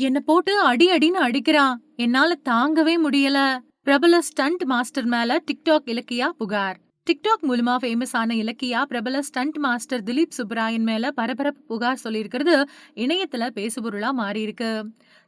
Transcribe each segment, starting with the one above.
என்ன போட்டு அடி அடின்னு அடிக்கிறான் என்னால தாங்கவே முடியல. பிரபல ஸ்டண்ட் மாஸ்டர் மேல டிக்டாக் இலக்கியா புகார். டிக்டாக் மூலமா ஃபேமஸ் ஆன இலக்கியா பிரபல ஸ்டண்ட் மாஸ்டர் திலீப் சுப்ராயன் மேல பரபரப்பு புகார் சொல்லியிருக்கிறது இணையத்துல பேசுபொருளா மாறி இருக்கு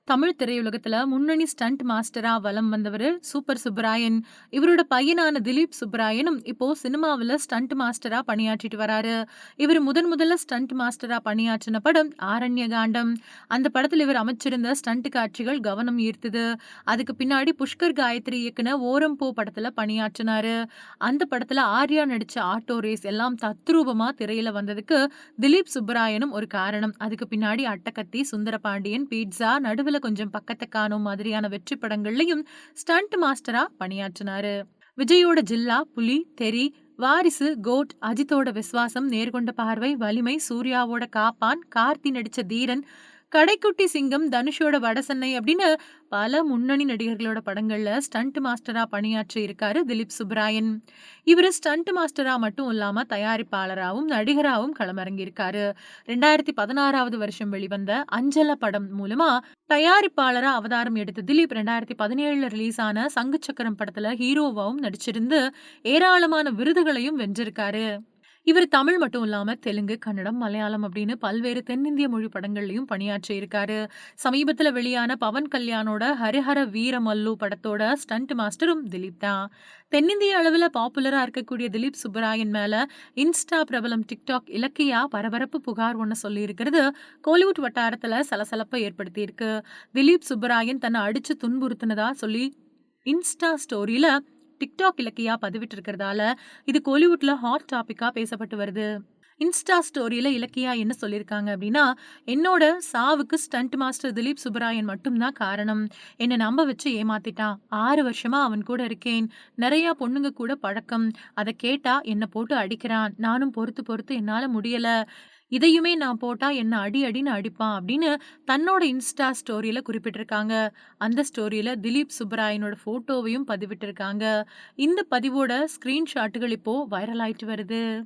தமிழ் திரையுலகத்துல முன்னணி ஸ்டண்ட் மாஸ்டரா வலம் வந்தவர் சூப்பர் சுப்ராயன் இவரோட பையனான திலீப் சுப்ராயனும் இப்போ சினிமாவில் ஸ்டண்ட் மாஸ்டரா பணியாற்றிட்டு வராரு. இவர் முதன் முதல்ல ஸ்டண்ட் மாஸ்டரா பணியாற்றின படம் ஆரண்ய காண்டம். அந்த படத்தில் இவர் அமைச்சிருந்த ஸ்டண்ட் காட்சிகள் கவனம் ஈர்த்தது. அதுக்கு பின்னாடி புஷ்கர் காயத்ரி இயக்குன ஓரம் போ படத்துல பணியாற்றினாரு. அந்த படத்துல ஆர்யா நடிச்ச ஆட்டோ ரேஸ் எல்லாம் தத்ரூபமா திரையில வந்ததுக்கு திலீப் சுப்பராயனும் ஒரு காரணம். அதுக்கு பின்னாடி அட்டகத்தி சுந்தரபாண்டியன் பீட்சா நடுவில் கொஞ்சம் பக்கத்தை காணும் மாதிரியான வெற்றி படங்கள்லயும் ஸ்டண்ட் மாஸ்டரா பணியாற்றினாரு. விஜயோட ஜில்லா புலி தெரி வாரிசு கோட் அஜித்தோட விஸ்வாசம் நேர்கொண்ட பார்வை வலிமை சூர்யாவோட காப்பான் கார்த்தி நடிச்ச தீரன் கடைக்குட்டி சிங்கம் தனுஷோட வடசென்னை அப்படின்னு பல முன்னணி நடிகர்களோட படங்கள்ல ஸ்டண்ட் மாஸ்டரா பணியாற்றி இருக்காரு திலீப் சுப்ராயன் இவர் ஸ்டண்ட் மாஸ்டரா மட்டும் இல்லாம தயாரிப்பாளராகவும் நடிகராகவும் களமிறங்கியிருக்காரு. ரெண்டாயிரத்தி பதினாறாவது வருஷம் வெளிவந்த அஞ்சல படம் மூலமா தயாரிப்பாளரா அவதாரம் எடுத்த திலீப் ரெண்டாயிரத்தி பதினேழுல ரிலீஸ் ஆன சங்கு சக்கரம் படத்துல ஹீரோவாவும் நடிச்சிருந்து ஏராளமான விருதுகளையும் வென்றிருக்காரு. இவர் தமிழ் மட்டும் இல்லாம தெலுங்கு, கன்னடம், மலையாளம் அப்படின்னு பல்வேறு தென்னிந்திய மொழி படங்கள்லயும் பணியாற்றி இருக்காரு. சமீபத்துல வெளியான பவன் கல்யாணோட ஹரிஹர வீரமல்லு படத்தோட ஸ்டண்ட் மாஸ்டரும் திலீப் தான். தென்னிந்திய அளவுல பாப்புலரா இருக்கக்கூடிய திலீப் சுப்பராயன் மேல இன்ஸ்டா பிரபலம் டிக்டாக் இலக்கியா பரபரப்பு புகார் ஒன்று சொல்லியிருக்கிறது கோலிவுட் வட்டாரத்துல சலசலப்பை ஏற்படுத்தியிருக்கு. திலீப் சுப்பராயன் தன்னை அடிச்சு துன்புறுத்தினதா சொல்லி இன்ஸ்டா ஸ்டோரியில் டிக்டாக் இலக்கியா பதிவிட்டிருக்கிறதால இது கோலிவுட்ல ஹாட் டாபிக்கா பேசப்பட்டு வருது. இன்ஸ்டா ஸ்டோரியில இலக்கியா என்ன சொல்லியிருக்காங்க அப்படின்னா, "என்னோட சாவுக்கு ஸ்டண்ட் மாஸ்டர் திலீப் சுப்பராயன் மட்டும்தான் காரணம். என்ன நம்ப வச்சு ஏமாத்திட்டான். ஆறு வருஷமா அவன் கூட இருக்கேன். நிறையா பொண்ணுங்க கூட பழக்கம். அதை கேட்டா என்னை போட்டு அடிக்கிறான். நானும் பொறுத்து பொறுத்து என்னால முடியல. இதையுமே நான் போட்டால் என்ன அடி அடின்னு அடிப்பான்." அப்படின்னு தன்னோட இன்ஸ்டா ஸ்டோரியில் குறிப்பிட்டிருக்காங்க. அந்த ஸ்டோரியில் திலீப் சுப்பராயனோட ஃபோட்டோவையும் பதிவிட்டிருக்காங்க. இந்த பதிவோட ஸ்க்ரீன்ஷாட்டுகள் இப்போது வைரல் ஆயிட்டு வருது.